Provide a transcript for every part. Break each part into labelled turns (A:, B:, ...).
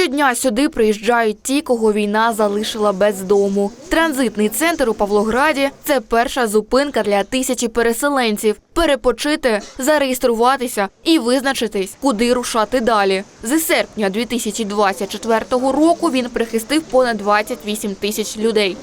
A: Щодня сюди приїжджають ті, кого війна залишила без дому. Транзитний центр у Павлограді це перша зупинка для тисячі переселенців. Перепочити, зареєструватися і визначитись, куди рушати далі. З серпня 2024 року він прихистив понад 28 тисяч людей.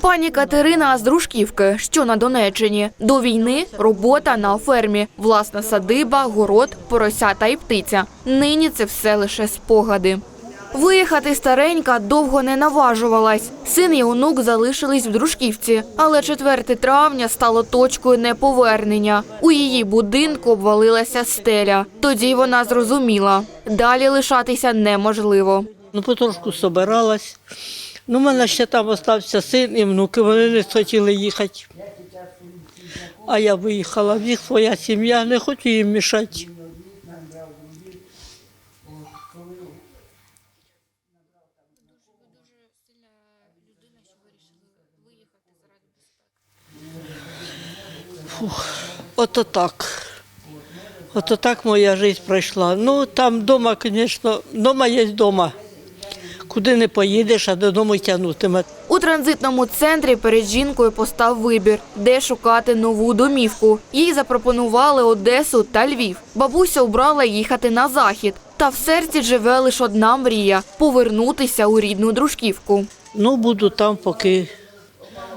A: Пані Катерина з Дружківки, що на Донеччині. До війни робота на фермі, власна садиба, город, поросята і птиця. Нині це все лише спогади. Виїхати старенька довго не наважувалась. Син і онук залишились в Дружківці, але 4 травня стало точкою неповернення. У її будинку обвалилася стеля. Тоді вона зрозуміла, далі лишатися неможливо.
B: Ну, потрошку собиралась. Ну, у мене ще там остався син і внуки, вони не хотіли їхати. А я виїхала, в них своя сім'я, не хочу їм мішати. Ото так. Ото так моя життя пройшла. Ну, там вдома, звісно, вдома є вдома. Куди не поїдеш, а додому тягнутиме.
A: У транзитному центрі перед жінкою постав вибір, де шукати нову домівку. Їй запропонували Одесу та Львів. Бабуся обрала їхати на захід. Та в серці живе лише одна мрія повернутися у рідну дружківку.
B: Ну, буду там, поки.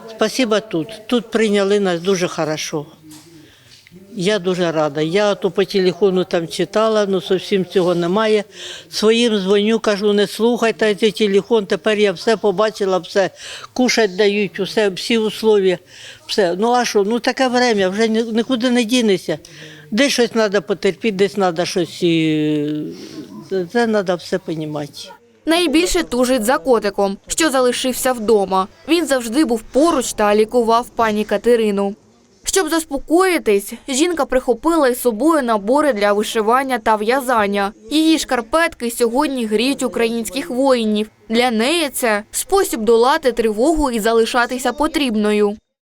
B: Спасибо тут. Тут прийняли нас дуже хорошо. Я дуже рада. Я то по телефону там читала, ну зовсім цього немає. Своїм дзвоню, кажу, не слухайте цей телефон, тепер я все побачила, все кушать дають, все, всі условия. Все. Ну а що, ну таке время, вже нікуди не дінешся. Десь щось треба потерпіти, десь треба щось. і- Це треба все розуміти.
A: Найбільше тужить за котиком, що залишився вдома. Він завжди був поруч та лікував пані Катерину. Щоб заспокоїтись, жінка прихопила із собою набори для вишивання та в'язання. Її шкарпетки сьогодні гріють українських воїнів. Для неї це спосіб долати тривогу і залишатися потрібною.